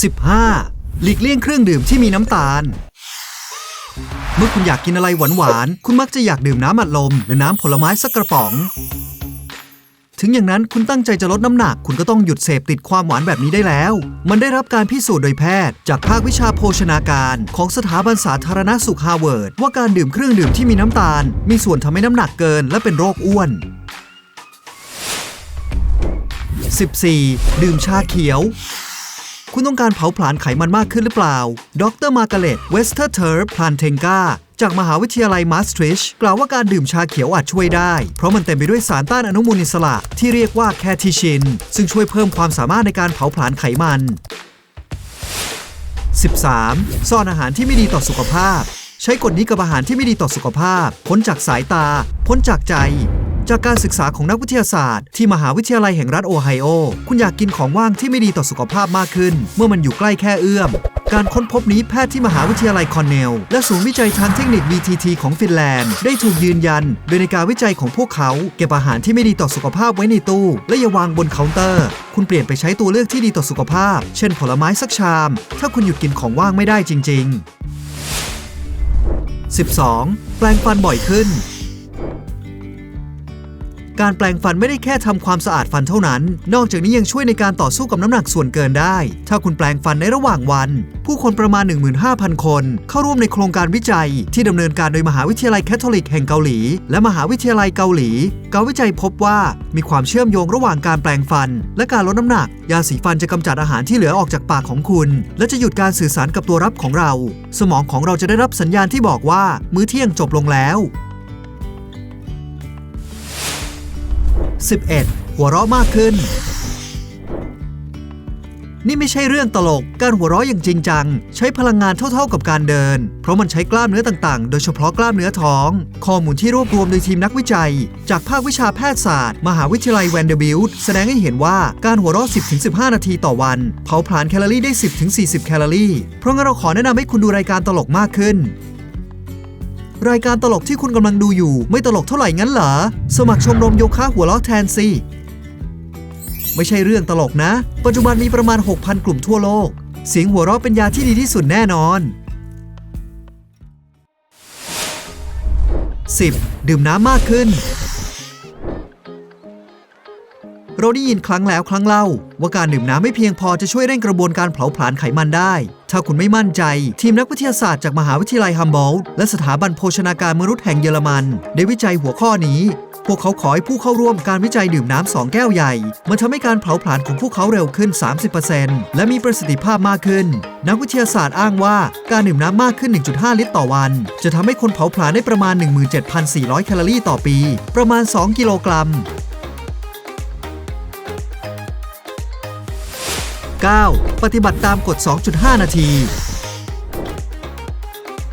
15. หลีกเลี่ยงเครื่องดื่มที่มีน้ำตาล เมื่อคุณอยากกินอะไรหวานๆ คุณมักจะอยากดื่มน้ำอัดลม หรือน้ำผลไม้สักกระป๋อง ถึงอย่างนั้นคุณตั้งใจจะลดน้ำหนัก คุณก็ต้องหยุดเสพติดความหวานแบบนี้ได้แล้ว มันได้รับการพิสูจน์โดยแพทย์ จากภาควิชาโภชนาการของสถาบันสาธารณสุขฮาร์วาร์ดว่าการดื่มเครื่องดื่มที่มีน้ำตาล มีส่วนทำให้น้ำหนักเกิน และเป็นโรคอ้วน 14. ดื่มชาเขียว คุณต้องการเผาผลาญไขมันมากขึ้นหรือเปล่า ดรมาร์กาเร็ตเวสเทอร์เทอร์พลานเทงกาจากมหาวิทยาลัยมาสทริชกล่าวว่าการดื่มชาเขียวอาจช่วยได้ เพราะมันเต็มไปด้วยสารต้านอนุมูลอิสระ ที่เรียกว่าแคทิชิน ซึ่งช่วยเพิ่มความสามารถในการเผาผลาญไขมัน 13. ซ่อนอาหารที่ไม่ดีต่อสุขภาพ ใช้กฎนี้กับอาหารที่ไม่ดีต่อสุขภาพ พ้นจากสายตา พ้นจากใจ จากการศึกษาของนักวิทยาศาสตร์ ที่มหาวิทยาลัยแห่งรัฐโอไฮโอ คุณอยากกินของว่างที่ไม่ดีต่อสุขภาพมากขึ้น เมื่อมันอยู่ใกล้แค่เอื้อม การค้นพบนี้แพทย์ที่มหาวิทยาลัยคอนเนล และศูนย์วิจัยทางเทคนิค VTT ของฟินแลนด์ ได้ถูกยืนยันโดยในการวิจัยของพวกเขา เก็บอาหารที่ไม่ดีต่อสุขภาพไว้ในตู้ และอย่าวางบนเคาน์เตอร์ คุณเปลี่ยนไปใช้ตัวเลือกที่ดีต่อสุขภาพ เช่น ผลไม้สักชาม ถ้าคุณหยุดกินของว่างไม่ได้จริง ๆ 12. แปลงฟันบ่อยขึ้น การแปลงฟันไม่ได้แค่ทำความสะอาดฟันเท่านั้น นอกจากนี้ยังช่วยในการต่อสู้กับน้ำหนักส่วนเกินได้ ถ้าคุณแปลงฟันในระหว่างวัน ผู้คนประมาณ 15,000 คน เข้าร่วมในโครงการวิจัย ที่ดำเนินการโดยมหาวิทยาลัยแคทอลิกแห่งเกาหลี และมหาวิทยาลัยเกาหลี การวิจัยพบว่ามีความเชื่อมโยงระหว่างการแปลงฟัน และการลดน้ำหนัก ยาสีฟันจะกำจัดอาหารที่เหลือออกจากปากของคุณ และจะหยุดการสื่อสารกับตัวรับของเรา สมองของเราจะได้รับสัญญาณที่บอกว่ามื้อเที่ยงจบลงแล้ว 11. หัวเราะมากขึ้น นี่ไม่ใช่เรื่องตลก การหัวเราะอย่างจริงจัง ใช้พลังงานเท่าๆกับการเดิน เพราะมันใช้กล้ามเนื้อต่างๆ โดยเฉพาะกล้ามเนื้อท้อง ข้อมูลที่รวบรวมโดยทีมนักวิจัย จากภาควิชาแพทยศาสตร์ มหาวิทยาลัยแวนเดอร์บิลต์แสดงให้เห็นว่าการหัวเราะ 10-15 นาทีต่อวัน เผาผลาญแคลอรี่ได้ 10-40 แคลอรี่ เพราะงั้นเราขอแนะนำให้คุณดูรายการตลกมากขึ้น รายการตลกที่คุณกำลังดูอยู่ ไม่ตลกเท่าไหร่งั้นเหรอ สมัครชมรมโยคะหัวเราะแทนสิไม่ใช่เรื่องตลกนะ ปัจจุบันมีประมาณ 6,000 กลุ่มทั่วโลก เสียงหัวเราะเป็นยาที่ดีที่สุดแน่นอน 10. ดื่มน้ำมากขึ้น เราได้ยินครั้งแล้วครั้งเล่า ว่าการดื่มน้ำไม่เพียงพอจะช่วยเร่งกระบวนการเผาผลาญไขมันได้ ถ้าคุณไม่มั่นใจ ทีมนักวิทยาศาสตร์จากมหาวิทยาลัยฮัมโบลต์และสถาบันโภชนาการมนุษย์แห่งเยอรมัน ได้วิจัยหัวข้อนี้ พวกเขาขอให้ผู้เข้าร่วมการวิจัยดื่มน้ำสองแก้วใหญ่ มันทำให้การเผาผลาญของพวกเขาเร็วขึ้น 30%และมีประสิทธิภาพมากขึ้น นักวิทยาศาสตร์อ้างว่าการดื่มน้ำมากขึ้น 1.5 ลิตรต่อวัน จะทำให้คนเผาผลาญได้ประมาณ 17,400 แคลอรี่ต่อปี ประมาณ 2 กิโลกรัม 9. ปฏิบัติตามกฎ 2.5 นาที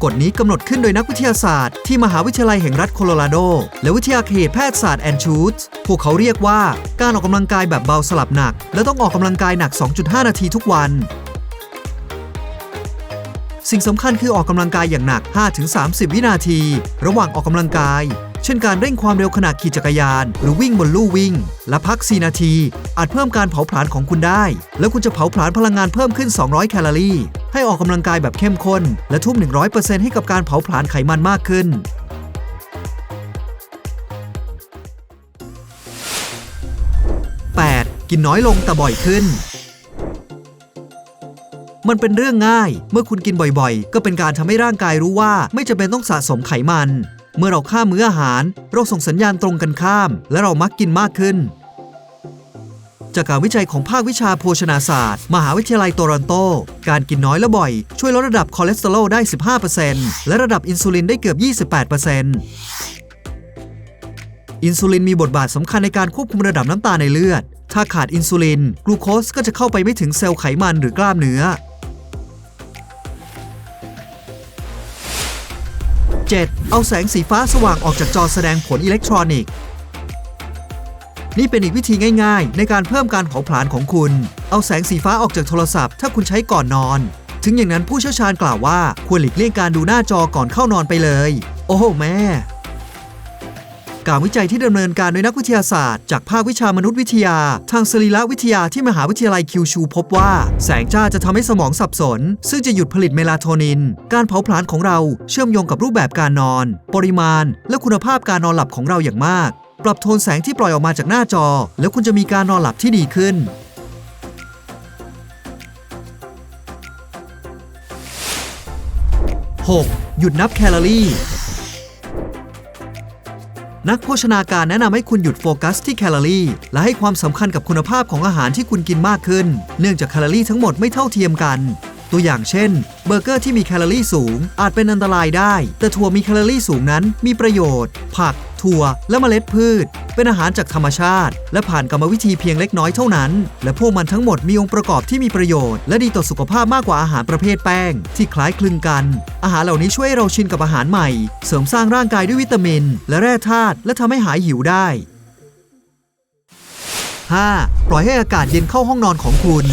กฎนี้กำหนดขึ้นโดยนักวิทยาศาสตร์ที่มหาวิทยาลัยแห่งรัฐโคโลราโด และวิทยาเขตแพทยศาสตร์แอนชูตส์พวกเขาเรียกว่าการออกกำลังกายแบบเบาสลับหนัก และต้องออกกำลังกายหนัก 2.5 นาทีทุกวัน สิ่งสำคัญคือออกกำลังกายอย่างหนัก 5-30 วินาที ระหว่างออกกำลังกาย ช่นการเร่งความเร็วขณะขี่จักรยาน หรือวิ่งบนลู่วิ่ง และพัก 4 นาที อาจเพิ่มการเผาผลาญของคุณได้ แล้วคุณจะเผาผลาญพลังงานเพิ่มขึ้น 200 แคลอรี่ ให้ออกกำลังกายแบบเข้มข้น และทุ่ม 100%ให้กับการเผาผลาญไขมันมากขึ้น 8. กินน้อยลงแต่บ่อยขึ้น มันเป็นเรื่องง่าย เมื่อคุณกินบ่อยๆ ก็เป็นการทำให้ร่างกายรู้ว่าไม่จำเป็นต้องสะสมไขมัน เมื่อเราข้ามมื้ออาหาร เราส่งสัญญาณตรงกันข้าม และเรามักกินมากขึ้น จากการวิจัยของภาควิชาโภชนาศาสตร์ มหาวิทยาลัยโตรอนโต การกินน้อยและบ่อย ช่วยลดระดับคอเลสเตอรอลได้ 15%และระดับอินซูลินได้เกือบ 28%อินซูลินมีบทบาทสำคัญในการควบคุมระดับน้ำตาลในเลือด ถ้าขาดอินซูลิน กลูโคสก็จะเข้าไปไม่ถึงเซลล์ไขมันหรือกล้ามเนื้อ 7. เอาแสงสีฟ้าสว่างออกจากจอแสดงผลอิเล็กทรอนิกส์ นี่เป็นอีกวิธีง่ายๆ ในการเพิ่มการเผาผลาญของคุณ เอาแสงสีฟ้าออกจากโทรศัพท์ถ้าคุณใช้ก่อนนอน ถึงอย่างนั้นผู้เชี่ยวชาญกล่าวว่าควรหลีกเลี่ยงการดูหน้าจอก่อนเข้านอนไปเลย โอ้โหแม่ การวิจัยที่ดำเนินการโดยนักวิทยาศาสตร์ จากภาควิชามนุษยวิทยา ทางสรีรวิทยาที่มหาวิทยาลัยคิวชูพบว่า แสงจ้าจะทำให้สมองสับสน ซึ่งจะหยุดผลิตเมลาโทนิน การเผาผลาญของเราเชื่อมโยงกับรูปแบบการนอน ปริมาณ และคุณภาพการนอนหลับของเราอย่างมาก ปรับโทนแสงที่ปล่อยออกมาจากหน้าจอ แล้วคุณจะมีการนอนหลับที่ดีขึ้น 6. หยุดนับแคลอรี่ นักโภชนาการแนะนำให้คุณหยุดโฟกัสที่แคลอรี่ และให้ความสำคัญกับคุณภาพของอาหารที่คุณกินมากขึ้น เนื่องจากแคลอรี่ทั้งหมดไม่เท่าเทียมกัน ตัวอย่างเช่น เบอร์เกอร์ที่มีแคลอรี่สูง อาจเป็นอันตรายได้ แต่ถั่วมีแคลอรี่สูงนั้นมีประโยชน์ ผัก ถั่ว และเมล็ดพืช เป็นอาหารจากธรรมชาติ และผ่านกรรมวิธีเพียงเล็กน้อยเท่านั้น และพวกมันทั้งหมดมีองค์ประกอบที่มีประโยชน์ และดีต่อสุขภาพมากกว่าอาหารประเภทแป้ง ที่คล้ายคลึงกัน อาหารเหล่านี้ช่วยเราชินกับอาหารใหม่ เสริมสร้างร่างกายด้วยวิตามิน และแร่ธาตุและทำให้หายหิวได้ 5. ปล่อยให้อากาศเย็นเข้าห้องนอนของคุณ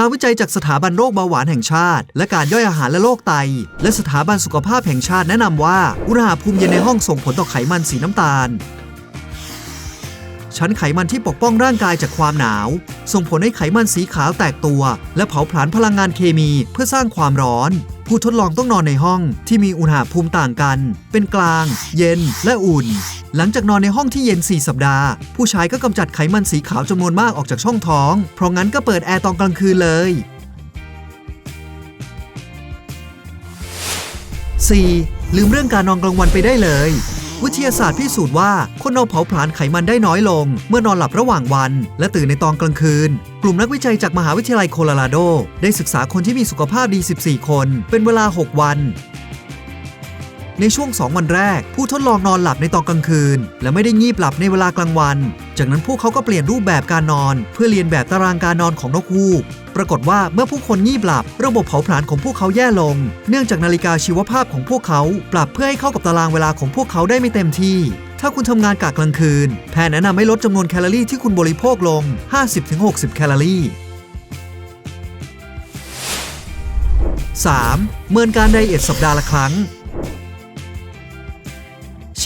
การวิจัยจากสถาบันโรคเบาหวานแห่งชาติ และการย่อยอาหารและโรคไต และสถาบันสุขภาพแห่งชาติแนะนำว่า อุณหภูมิเย็นในห้องส่งผลต่อไขมันสีน้ำตาล ชั้นไขมันที่ปกป้องร่างกายจากความหนาว ส่งผลให้ไขมันสีขาวแตกตัว และเผาผลาญพลังงานเคมีเพื่อสร้างความร้อน ผู้ทดลองต้องนอนในห้องที่มีอุณหภูมิต่างกัน เป็นกลาง เย็น และอุ่น หลังจากนอนในห้องที่เย็น 4 สัปดาห์ ผู้ชายก็กำจัดไขมันสีขาวจำนวนมากออกจากช่องท้อง เพราะงั้นก็เปิดแอร์ตอนกลางคืนเลย 4. ลืมเรื่องการนอนกลางวันไปได้เลย วิทยาศาสตร์พิสูจน์ว่าคนเราเผาผลาญไขมันได้น้อยลง เมื่อนอนหลับระหว่างวัน และตื่นในตอนกลางคืน กลุ่มนักวิจัยจากมหาวิทยาลัยโคโลราโด ได้ศึกษาคนที่มีสุขภาพดี 14 คน เป็นเวลา 6 วัน ในช่วง 2 วันแรก ผู้ทดลองนอนหลับในตอนกลางคืน และไม่ได้งีบหลับในเวลากลางวัน จากนั้นพวกเขาก็เปลี่ยนรูปแบบการนอน เพื่อเรียนแบบตารางการนอนของนกฮูก ปรากฏว่าเมื่อผู้คนงีบหลับ ระบบเผาผลาญของพวกเขาแย่ลง เนื่องจากนาฬิกาชีวภาพของพวกเขาปรับเพื่อให้เข้ากับตารางเวลาของพวกเขาได้ไม่เต็มที่ถ้าคุณทำงานกะกลางคืน แพทย์แนะนำให้ลดจำนวนแคลอรี่ที่คุณบริโภคลง 50-60 แคลอรี่ 3. เมินการไดเอทสัปดาห์ละครั้ง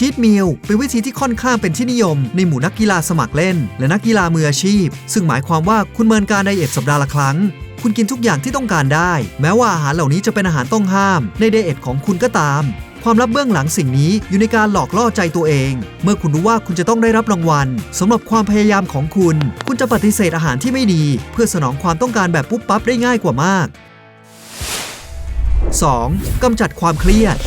ชีทมิลเป็นวิธีที่ค่อนข้างเป็นที่นิยม ในหมู่นักกีฬาสมัครเล่น และนักกีฬามืออาชีพ ซึ่งหมายความว่าคุณเมินการไดเอทสัปดาห์ละครั้ง คุณกินทุกอย่างที่ต้องการได้ แม้ว่าอาหารเหล่านี้จะเป็นอาหารต้องห้าม ในไดเอทของคุณก็ตามความลับเบื้องหลังสิ่งนี้อยู่ในการหลอกล่อใจตัวเอง เมื่อคุณรู้ว่าคุณจะต้องได้รับรางวัลสำหรับความพยายามของคุณ คุณจะปฏิเสธอาหารที่ไม่ดี เพื่อสนองความต้องการแบบปุ๊บปั๊บได้ง่ายกว่ามาก 2. กำจัดความเครียด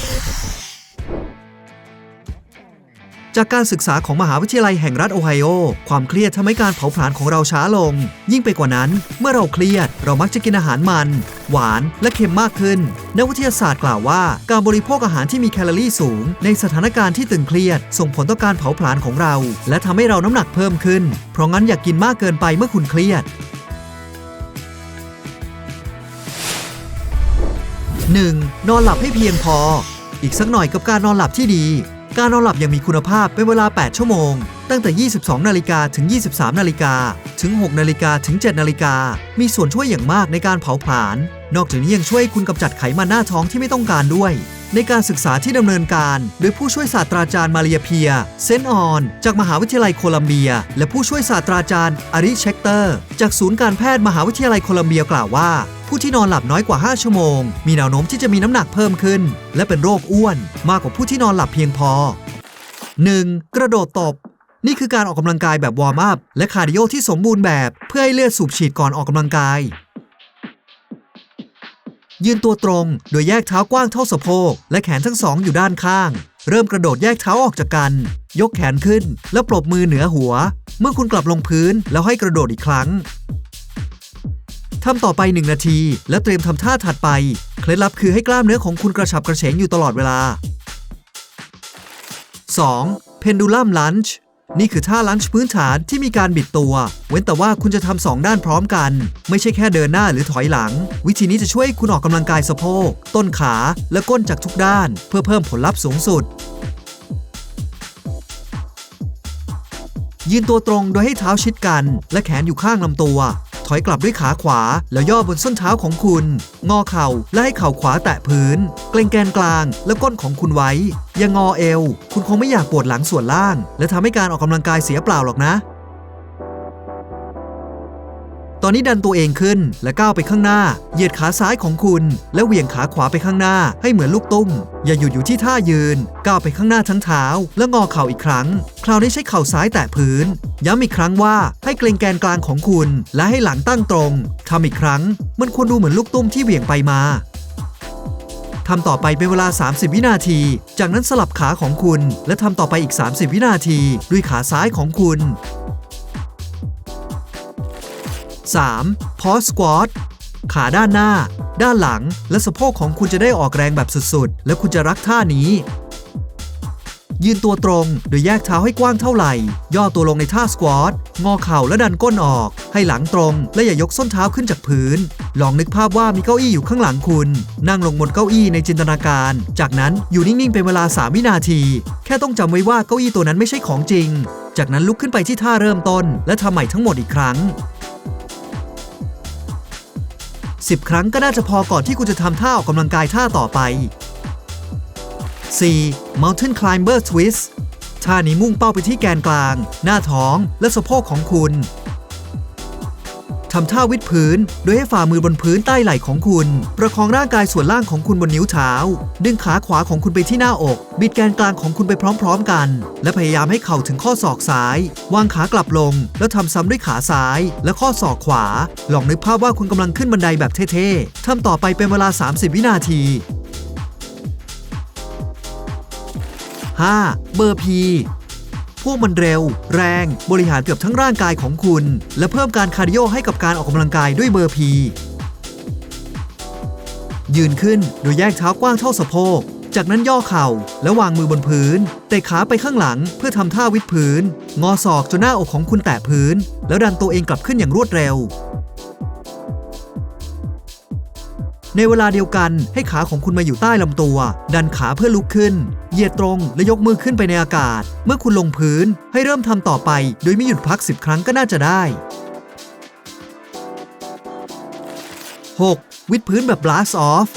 จากการศึกษาของมหาวิทยาลัยแห่งรัฐโอไฮโอ ความเครียดทำให้การเผาผลาญของเราช้าลง ยิ่งไปกว่านั้น เมื่อเราเครียด เรามักจะกินอาหารมัน หวานและเค็มมากขึ้น นักวิทยาศาสตร์กล่าวว่า การบริโภคอาหารที่มีแคลอรี่สูง ในสถานการณ์ที่ตึงเครียด ส่งผลต่อการเผาผลาญของเรา และทำให้เราน้ำหนักเพิ่มขึ้น เพราะงั้นอย่ากกินมากเกินไปเมื่อคุณเครียด 1. นอนหลับให้เพียงพอ อีกสักหน่อยกับการนอนหลับที่ดี การนอนหลับยังมีคุณภาพเป็นเวลา 8 ชั่วโมง ตั้งแต่ 22 นาฬิกาถึง 23 นาฬิกา ถึง 6 นาฬิกาถึง 7 นาฬิกา มีส่วนช่วยอย่างมากในการเผาผลาญ นอกจากนี้ยังช่วยคุณกำจัดไขมันหน้าท้องที่ไม่ต้องการด้วย ในการศึกษาที่ดำเนินการโดยผู้ช่วยศาสตราจารย์มาเรียเพีย เซนต์ออน จากมหาวิทยาลัยโคลัมเบีย และผู้ช่วยศาสตราจารย์อาริเชคเตอร์ จากศูนย์การแพทย์มหาวิทยาลัยโคลัมเบียกล่าวว่า ผู้ที่นอนหลับน้อยกว่า 5 ชั่วโมง มีแนวโน้มที่จะมีน้ำหนักเพิ่มขึ้น และเป็นโรคอ้วน มากกว่าผู้ที่นอนหลับเพียงพอ 1. กระโดดตบนี่คือการออกกำลังกายแบบวอร์มอัพและคาร์ดิโอที่สมบูรณ์แบบ เพื่อให้เลือดสูบฉีดก่อนออกกำลังกาย ยืนตัวตรง โดยแยกเท้ากว้างเท่าสะโพก และแขนทั้งสองอยู่ด้านข้าง เริ่มกระโดดแยกเท้าออกจากกัน ยกแขนขึ้น แล้วปรบมือเหนือหัว เมื่อคุณกลับลงพื้นแล้วให้กระโดดอีกครั้งทำต่อไป 1 นาที แล้วเตรียมทำท่าถัดไป เคล็ดลับคือให้กล้ามเนื้อของคุณกระฉับกระเฉงอยู่ตลอดเวลา 2. Pendulum Lunge นี่ นี่คือท่าลันช์พื้นฐานที่มีการบิดตัว เว้นแต่ว่าคุณจะทำสองด้านพร้อมกัน ไม่ใช่แค่เดินหน้าหรือถอยหลัง วิธีนี้จะช่วยคุณออกกำลังกายสะโพก ต้นขาและก้นจากทุกด้าน เพื่อเพิ่มผลลัพธ์สูงสุด ยืนตัวตรงโดยให้เท้าชิดกัน และแขนอยู่ข้างลำตัว ถอยกลับด้วยขาขวา แล้วย่อบนส้นเท้าของคุณ งอเข่าและให้เข่าขวาแตะพื้น เกรงแกนกลางและก้นของคุณไว้ อย่างงอเอว คุณคงไม่อยากปวดหลังส่วนล่าง และทำให้การออกกำลังกายเสียเปล่าหรอกนะ อนนี้ดันตัวเองขึ้น และก้าวไปข้างหน้า เหยียดขาซ้ายของคุณ และเหวี่ยงขาขวาไปข้างหน้า ให้เหมือนลูกตุ้ม อย่าหยุดอยู่ที่ท่ายืน ก้าวไปข้างหน้าทั้งเท้า แล้วงอเข่าอีกครั้ง คราวนี้ใช้เข่าซ้ายแตะพื้น ย้ำอีกครั้งว่าให้เกรงแกนกลางของคุณ และให้หลังตั้งตรงทำอีกครั้ง มันควรดูเหมือนลูกตุ้มที่เหวี่ยงไปมาทำต่อไปเป็นเวลา 30 วินาที จากนั้นสลับขาของคุณ และทำต่อไปอีก 30 วินาที ด้วยขาซ้ายของคุณ 3. Pause Squat ขาด้านหน้า ด้านหลัง และสะโพกของคุณจะได้ออกแรงแบบสุดๆ และคุณจะรักท่านี้ ยืนตัวตรง โดยแยกเท้าให้กว้างเท่าไหร่ ย่อตัวลงในท่าสควอต งอเข่าและดันก้นออก ให้หลังตรง และอย่ายกส้นเท้าขึ้นจากพื้น ลองนึกภาพว่ามีเก้าอี้อยู่ข้างหลังคุณ นั่งลงบนเก้าอี้ในจินตนาการ จากนั้นอยู่นิ่งๆ เป็นเวลา 3 วินาที แค่ต้องจำไว้ว่าเก้าอี้ตัวนั้นไม่ใช่ของจริง จากนั้นลุกขึ้นไปที่ท่าเริ่มต้น และทำใหม่ทั้งหมดอีกครั้ง 10 ครั้งก็น่าจะพอก่อนที่คุณจะทำท่าออกกำลังกายท่าต่อไป 4. Mountain Climber Twist ท่านี้มุ่งเป้าไปที่แกนกลาง หน้าท้อง และสะโพกของคุณ ทำท่าวิดพื้น โดยให้ฝ่ามือบนพื้นใต้ไหล่ของคุณ ประคองร่างกายส่วนล่างของคุณบนนิ้วเท้า ดึงขาขวาของคุณไปที่หน้าอก บิดแกนกลางของคุณไปพร้อมๆกัน และพยายามให้เข่าถึงข้อศอกซ้าย วางขากลับลง แล้วทำซ้ำด้วยขาซ้าย และข้อศอกขวา ลองนึกภาพว่าคุณกำลังขึ้นบันไดแบบเท่ๆทำต่อไปเป็นเวลา 30 วินาที 5. เบอร์พี วกมันเร็ว แรง บริหารเกือบทั้งร่างกายของคุณ และเพิ่มการคาร์ดิโอให้กับการออกกำลังกายด้วยเบอร์พี ยืนขึ้นโดยแยกเท้ากว้างเท่าสะโพก จากนั้นย่อเข่าแล้ววางมือบนพื้น เตะขาไปข้างหลังเพื่อทำท่าวิดพื้น งอศอกจนหน้าอกของคุณแตะพื้น แล้วดันตัวเองกลับขึ้นอย่างรวดเร็ว ในเวลาเดียวกันให้ขาของคุณมาอยู่ใต้ลำตัว ดันขาเพื่อลุกขึ้น เหยียดตรงและยกมือขึ้นไปในอากาศ เมื่อคุณลงพื้นให้เริ่มทำต่อไป โดยไม่หยุดพัก 10 ครั้งก็น่าจะได้ 6. วิดพื้นแบบ blast off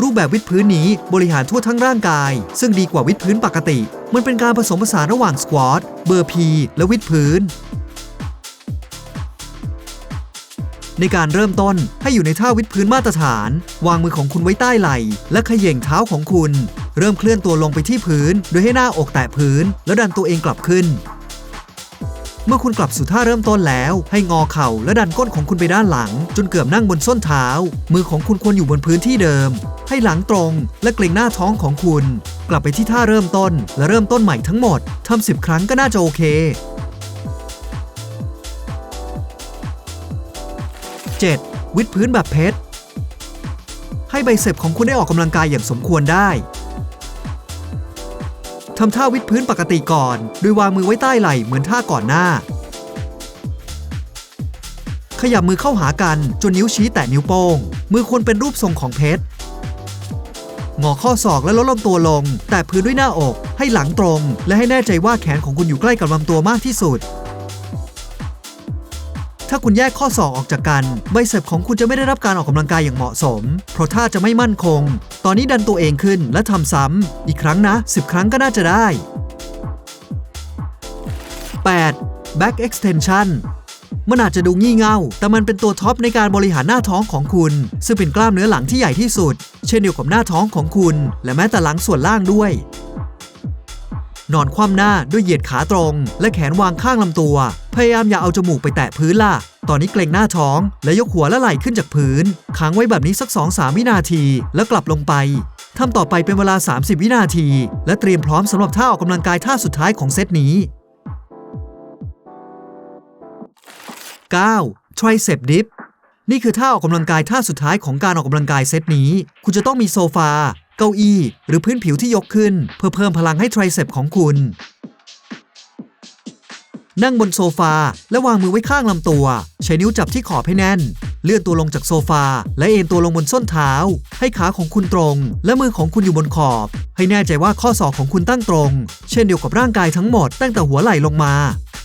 รูปแบบวิดพื้นนี้บริหารทั่วทั้งร่างกาย ซึ่งดีกว่าวิดพื้นปกติ มันเป็นการผสมผสานระหว่างสควอตเบอร์พีและวิดพื้น ในการเริ่มต้นให้อยู่ในท่าวิดพื้นมาตรฐาน วางมือของคุณไว้ใต้ไหล่และเขย่งเท้าของคุณ เริ่มเคลื่อนตัวลงไปที่พื้น โดยให้หน้าอกแตะพื้น แล้วดันตัวเองกลับขึ้น เมื่อคุณกลับสู่ท่าเริ่มต้นแล้ว ให้งอเข่าและดันก้นของคุณไปด้านหลัง จนเกือบนั่งบนส้นเท้า มือของคุณควรอยู่บนพื้นที่เดิม ให้หลังตรงและเกรงหน้าท้องของคุณ กลับไปที่ท่าเริ่มต้น และเริ่มต้นใหม่ทั้งหมดทำ10ครั้งก็น่าจะโอเค 7. วิดพื้นแบบเพชรให้ใบเสพของคุณได้ออกกำลังกายอย่างสมควรได้ทำท่าวิดพื้นปกติก่อน โดยวางมือไว้ใต้ไหล่เหมือนท่าก่อนหน้า ขยับมือเข้าหากันจนนิ้วชี้แตะนิ้วโป้ง มือควรเป็นรูปทรงของเพชรงอข้อศอกและลดลำตัวลง แตะพื้นด้วยหน้าอก ให้หลังตรง และให้แน่ใจว่าแขนของคุณอยู่ใกล้กับลำตัวมากที่สุด ถ้าคุณแยกข้อศอกออกจากกัน ใบเสพของคุณจะไม่ได้รับการออกกำลังกายอย่างเหมาะสม เพราะท่าจะไม่มั่นคง ตอนนี้ดันตัวเองขึ้นและทำซ้ำอีกครั้งนะ 10 ครั้งก็น่าจะได้ 8. back extension มันอาจจะดูงี่เง่า แต่มันเป็นตัวท็อปในการบริหารหน้าท้องของคุณ ซึ่งเป็นกล้ามเนื้อหลังที่ใหญ่ที่สุด เช่นเดียวกับหน้าท้องของคุณ และแม้แต่หลังส่วนล่างด้วย นอนคว่ำหน้าด้วยเหยียดขาตรง และแขนวางข้างลำตัว พยายามอย่าเอาจมูกไปแตะพื้นล่ะ ตอนนี้เกรงหน้าท้อง และยกหัวและไหล่ขึ้นจากพื้นค้างไว้แบบนี้สัก 2-3 วินาที แล้วกลับลงไปทำต่อไปเป็นเวลา 30 วินาที และเตรียมพร้อมสำหรับท่าออกกำลังกายท่าสุดท้ายของเซตนี้ 9. Tricep Dip นี่คือท่าออกกำลังกายท่าสุดท้ายของการออกกำลังกายเซตนี้ คุณจะต้องมีโซฟา เก้าอี้ หรือพื้นผิวที่ยกขึ้น เพื่อเพิ่มพลังให้ไทรเซปของคุณ นั่งบนโซฟาและวางมือไว้ข้างลำตัว ใช้นิ้วจับที่ขอบให้แน่น เลื่อนตัวลงจากโซฟา และเอนตัวลงบนส้นเท้า ให้ขาของคุณตรง และมือของคุณอยู่บนขอบ ให้แน่ใจว่าข้อศอกของคุณตั้งตรง เช่นเดียวกับร่างกายทั้งหมดตั้งแต่หัวไหล่ลงมา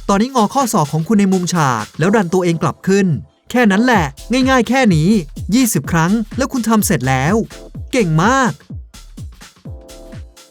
ตอนนี้งอข้อศอกของคุณในมุมฉาก แล้วดันตัวเองกลับขึ้นแค่นั้นแหละ ง่ายๆ แค่นี้ 20 ครั้ง แล้วคุณทำเสร็จแล้ว เก่งมาก